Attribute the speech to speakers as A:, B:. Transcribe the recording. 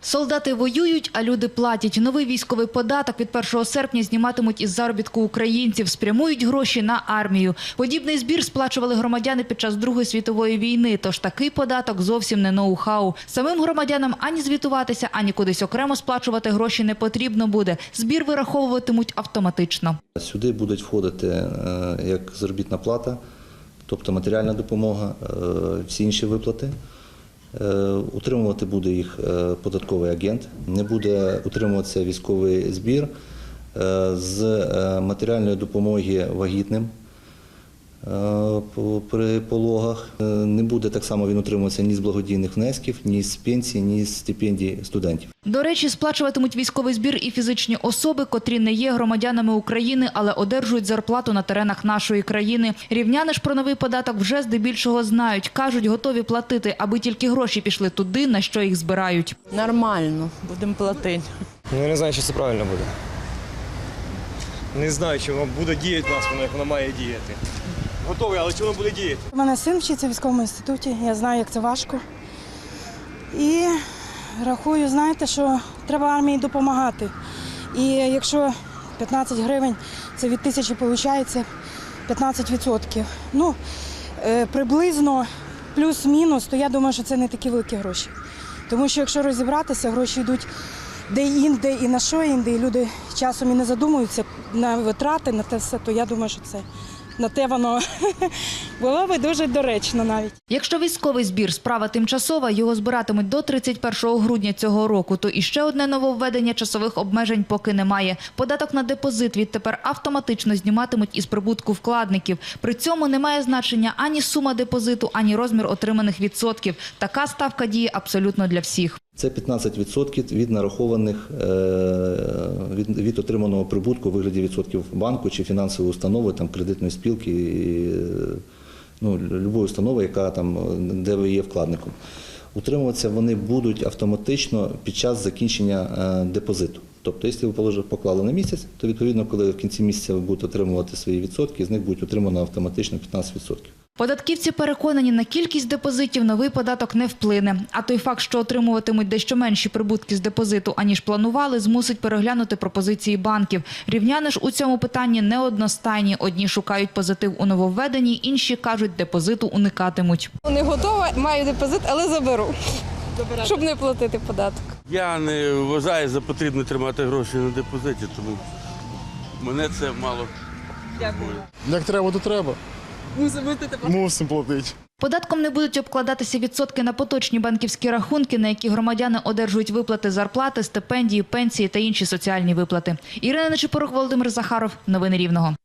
A: Солдати воюють, а люди платять. Новий військовий податок від 1 серпня зніматимуть із заробітку українців, спрямують гроші на армію. Подібний збір сплачували громадяни під час Другої світової війни, тож такий податок зовсім не ноу-хау. Самим громадянам ані звітуватися, ані кудись окремо сплачувати гроші не потрібно буде. Збір вираховуватимуть автоматично.
B: Сюди будуть входити е, як заробітна плата, тобто матеріальна допомога, е, всі інші виплати. Е, Утримувати буде їх е, податковий агент, не буде утримуватися військовий збір е, з матеріальної допомоги вагітним при пологах. Е, Не буде так само він утримуватися ні з благодійних внесків, ні з пенсій, ні з стипендій студентів.
A: До речі, сплачуватимуть військовий збір і фізичні особи, котрі не є громадянами України, але одержують зарплату на теренах нашої країни. Рівняни ж про новий податок вже здебільшого знають. Кажуть, готові платити, аби тільки гроші пішли туди, на що їх збирають.
C: Нормально, будемо платити.
D: Ну, я не знаю, чи це правильно буде. Не знаю, чи воно буде діяти в нас, воно як воно має діяти. Готовий, але чи воно буде діяти?
E: У мене син вчиться в військовому інституті, я знаю, як це важко. І рахую, знаєте, що треба армії допомагати. І якщо 15 гривень, це від тисячі виходить 15%. Ну, е, приблизно плюс-мінус, то я думаю, що це не такі великі гроші. Тому що якщо розібратися, гроші йдуть де інде і на що інде, і люди часом і не задумуються на витрати, на те все, то я думаю, що це на те воно було би дуже доречно навіть.
A: Якщо військовий збір справа тимчасова, його збиратимуть до 31 грудня цього року, то іще одне нововведення часових обмежень поки немає. Податок на депозит відтепер автоматично зніматимуть із прибутку вкладників. При цьому немає значення ані сума депозиту, ані розмір отриманих відсотків. Така ставка діє абсолютно для всіх.
B: Це 15% від нарахованих е, від, від отриманого прибутку у вигляді відсотків банку чи фінансової установи, там кредитної спілки, і, ну, любої установи, яка там де ви є вкладником. Утримуватися вони будуть автоматично під час закінчення е, депозиту. Тобто, якщо ви положили, поклали на місяць, то відповідно, коли в кінці місяця ви будете отримувати свої відсотки, з них будуть отримано автоматично 15%.
A: Податківці переконані, на кількість депозитів новий податок не вплине. А той факт, що отримуватимуть дещо менші прибутки з депозиту, аніж планували, змусить переглянути пропозиції банків. Рівняни ж у цьому питанні неодностайні. Одні шукають позитив у нововведенні, інші кажуть, депозиту уникатимуть.
F: Не готова, маю депозит, але заберу, щоб не платити податок.
G: Я не вважаю за потрібне тримати гроші на депозиті, тому мене це мало. Дякую.
H: Як треба, то треба. Мусимо платити.
A: Податком не будуть обкладатися відсотки на поточні банківські рахунки, на які громадяни одержують виплати зарплати, стипендії, пенсії та інші соціальні виплати. Ірина Нечипорук, Володимир Захаров. Новини Рівного.